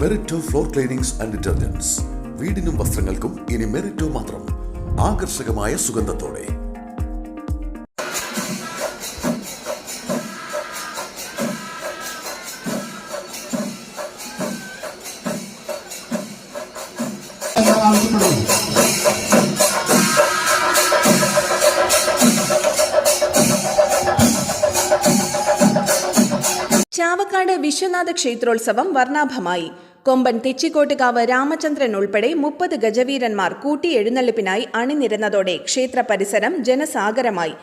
Merito floor cleanings and detergents വീടിനും വസ്ത്രങ്ങൾക്കും ഇനി മെറിറ്റോ മാത്രം. ആകർഷകമായ സുഗന്ധത്തോടെ. ആവശ്യപ്പെടുന്നു. ചാവക്കാട് വിശ്വനാഥ ക്ഷേത്രോത്സവം വർണാഭമായി. കൊമ്പൻ തെച്ചിക്കോട്ടുകാവ് രാമചന്ദ്രൻ ഉൾപ്പെടെ മുപ്പത് ഗജവീരന്മാർ കൂട്ടിയെഴുന്നള്ളിപ്പിനായി അണിനിരന്നതോടെ ക്ഷേത്ര പരിസരം ജനസാഗരമായി.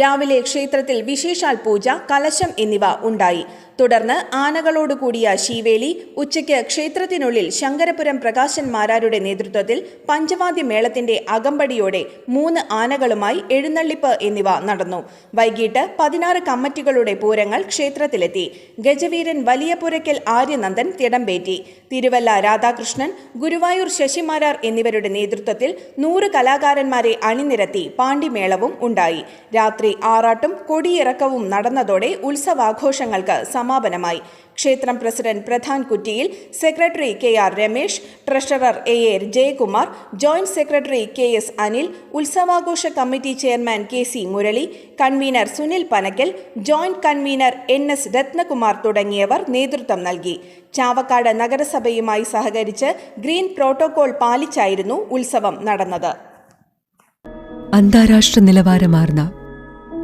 രാവിലെ ക്ഷേത്രത്തിൽ വിശേഷാൽ പൂജ കലശം എന്നിവ ഉണ്ടായി. തുടർന്ന് ആനകളോടുകൂടിയ ശീവേലി ഉച്ചയ്ക്ക് ക്ഷേത്രത്തിനുള്ളിൽ ശങ്കരപുരം പ്രകാശൻ മാരാരുടെ നേതൃത്വത്തിൽ പഞ്ചവാദ്യ മേളത്തിന്റെ അകമ്പടിയോടെ മൂന്ന് ആനകളുമായി എഴുന്നള്ളിപ്പ് എന്നിവ നടന്നു. വൈകിട്ട് പതിനാറ് കമ്മിറ്റികളുടെ പൂരങ്ങൾ ക്ഷേത്രത്തിലെത്തി. ഗജവീരൻ വലിയപുരയ്ക്കൽ ആര്യനന്ദൻ തിടമ്പേറ്റി. തിരുവല്ല രാധാകൃഷ്ണൻ ഗുരുവായൂർ ശശിമാരാർ എന്നിവരുടെ നേതൃത്വത്തിൽ നൂറ് കലാകാരന്മാരെ അണിനിരത്തി പാണ്ടിമേളവും ഉണ്ടായി. രാത്രി ആറാട്ടും കൊടിയിറക്കവും നടന്നതോടെ ഉത്സവാഘോഷങ്ങൾക്ക് സമാപനമായി. ക്ഷേത്രം president Pradhan Kuttiyil secretary K R Ramesh treasurer A A Jayakumar joint secretary K S Anil ഉത്സവാഘോഷ committee chairman K C Murali convener Sunil Panakkal joint convener N S Ratnakumar തുടങ്ങിയവർ നേതൃത്വം നൽകി. ചാവക്കാട് നഗരസഭയുമായി സഹകരിച്ച് ഗ്രീൻ പ്രോട്ടോകോൾ പാലിച്ചായിരുന്നു ഉത്സവം നടന്നത്. അന്താരാഷ്ട്ര നിലവാരമാർന്ന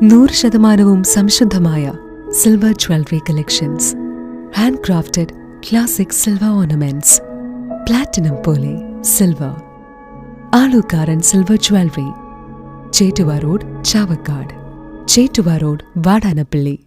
നൂറ് ശതമാനവും സംശുദ്ധമായ silver jewellery collections. Hand crafted classic silver ornaments. Platinum പോലെ silver. Alukkaran silver jewellery. Chettuva road Chavakkad. Chettuva road Vadanappally.